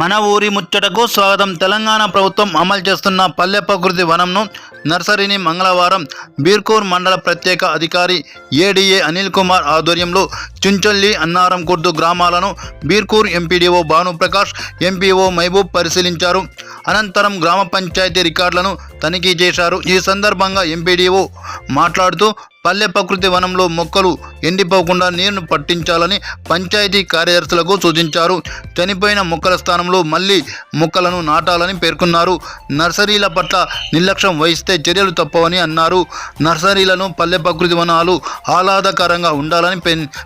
మన ఊరి ముచ్చటకు స్వాగతం. తెలంగాణ ప్రభుత్వం అమలు చేస్తున్న పల్లె ప్రకృతి వనంను నర్సరీని మంగళవారం బీర్కూర్ మండల ప్రత్యేక అధికారి ఏడీఏ అనిల్ కుమార్ ఆధ్వర్యంలో చుంచొల్లి అన్నారం కుర్దు గ్రామాలను బీర్కూర్ ఎంపీడీఓ భానుప్రకాష్ ఎంపీఓ మహబూబ్ పరిశీలించారు. అనంతరం గ్రామ పంచాయతీ రికార్డులను తనిఖీ చేశారు. ఈ సందర్భంగా ఎంపీడీఓ మాట్లాడుతూ పల్లె ప్రకృతి వనంలో మొక్కలు ఎండిపోకుండా నీరును పట్టించాలని పంచాయతీ కార్యదర్శులకు సూచించారు. చనిపోయిన మొక్కల స్థానంలో మళ్ళీ మొక్కలను నాటాలని పేర్కొన్నారు. నర్సరీల పట్ల నిర్లక్ష్యం వహిస్తే చర్యలు తప్పవని అన్నారు. నర్సరీలను పల్లె ప్రకృతి వనాలు ఆహ్లాదకరంగా ఉండాలని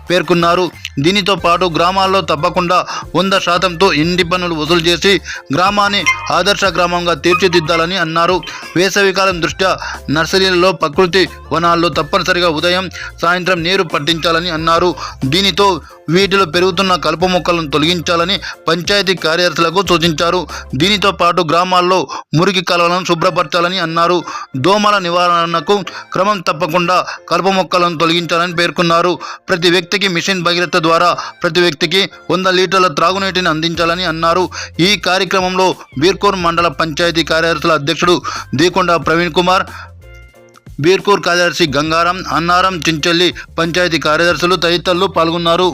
పేర్కొన్నారు. దీనితో పాటు గ్రామాల్లో తప్పకుండా వంద శాతంతో ఇంటి పన్నులు వసూలు చేసి గ్రామాన్ని ఆదర్శ గ్రామంగా తీర్చిదిద్దాలని అన్నారు. వేసవికాలం దృష్ట్యా నర్సరీలలో ప్రకృతి వనాల్లో తప్పనిసరిగా ఉదయం సాయంత్రం నీరు పట్టించాలని అన్నారు. దీనితో వీటిలో పెరుగుతున్న కలుపు మొక్కలను తొలగించాలని పంచాయతీ కార్యదర్శులకు సూచించారు. దీనితో పాటు గ్రామాల్లో మురికి కాలువలను శుభ్రపరచాలని అన్నారు. దోమల నివారణకు క్రమం తప్పకుండా కలుపు మొక్కలను తొలగించాలని పేర్కొన్నారు. ప్రతి వ్యక్తికి మిషన్ భగీరథ ద్వారా ప్రతి వ్యక్తికి వంద లీటర్ల త్రాగునీటిని అందించాలని అన్నారు. ఈ కార్యక్రమంలో బీర్కూర్ మండల పంచాయతీ కార్యదర్శుల అధ్యక్షుడు దీకొండ ప్రవీణ్ కుమార్ బీర్కూర్ కార్యదర్శి గంగారం అన్నారం చించల్లి పంచాయతీ కార్యదర్శులు తదితరులు పాల్గొన్నారు.